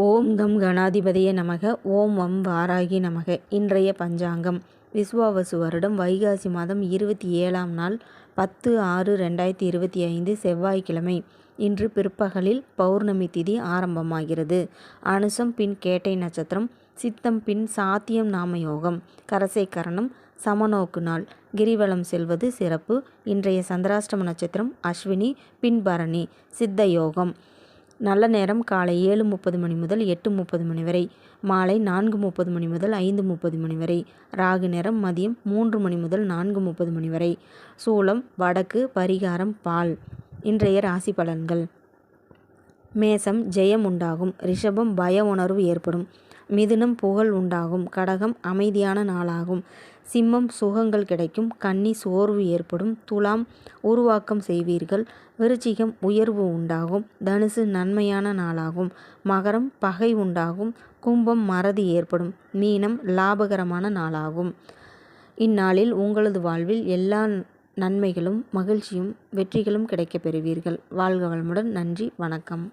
ஓம் come கணாதிபதிய நமக. ஓம் வம் வாராகி நமக. இன்றைய பஞ்சாங்கம். விஸ்வாவசு வருடம் வைகாசி மாதம் இருபத்தி ஏழாம் நாள் பத்து ஆறு ரெண்டாயிரத்தி இருபத்தி ஐந்து செவ்வாய்க்கிழமை. இன்று பிற்பகலில் பௌர்ணமி திதி ஆரம்பமாகிறது. அனுசம் பின் கேட்டை நட்சத்திரம் சித்தம் பின் சாத்தியம் நாம யோகம் கரசை கரணம் சமநோக்கு நாள் கிரிவலம் செல்வது சிறப்பு. இன்றைய சந்திராஷ்டம நட்சத்திரம் அஸ்வினி பின்பரணி சித்த யோகம். நல்ல நேரம் காலை ஏழு முப்பது மணி முதல் எட்டு முப்பது மணி வரை மாலை நான்கு முப்பது மணி முதல் ஐந்து முப்பது மணி வரை ராகு நேரம் மதியம் மூன்று மணி முதல் நான்கு முப்பது மணி வரை. சூளம் வடக்கு பரிகாரம் பால். இன்றைய ராசி பலன்கள். மேசம் ஜெயம் உண்டாகும். ரிஷபம் பய உணர்வு ஏற்படும். மிதுனம் புகழ் உண்டாகும். கடகம் அமைதியான நாளாகும். சிம்மம் சுகங்கள் கிடைக்கும். கன்னி சோர்வு ஏற்படும். துலாம் உருவாக்கம் செய்வீர்கள். விருச்சிகம் உயர்வு உண்டாகும். தனுசு நன்மையான நாளாகும். மகரம் பகை உண்டாகும். கும்பம் மறதி ஏற்படும். மீனம் லாபகரமான நாளாகும். இந்நாளில் உங்களது வாழ்வில் எல்லா நன்மைகளும் மகிழ்ச்சியும் வெற்றிகளும் கிடைக்கப் பெறுவீர்கள். வாழ்க வளமுடன். நன்றி. வணக்கம்.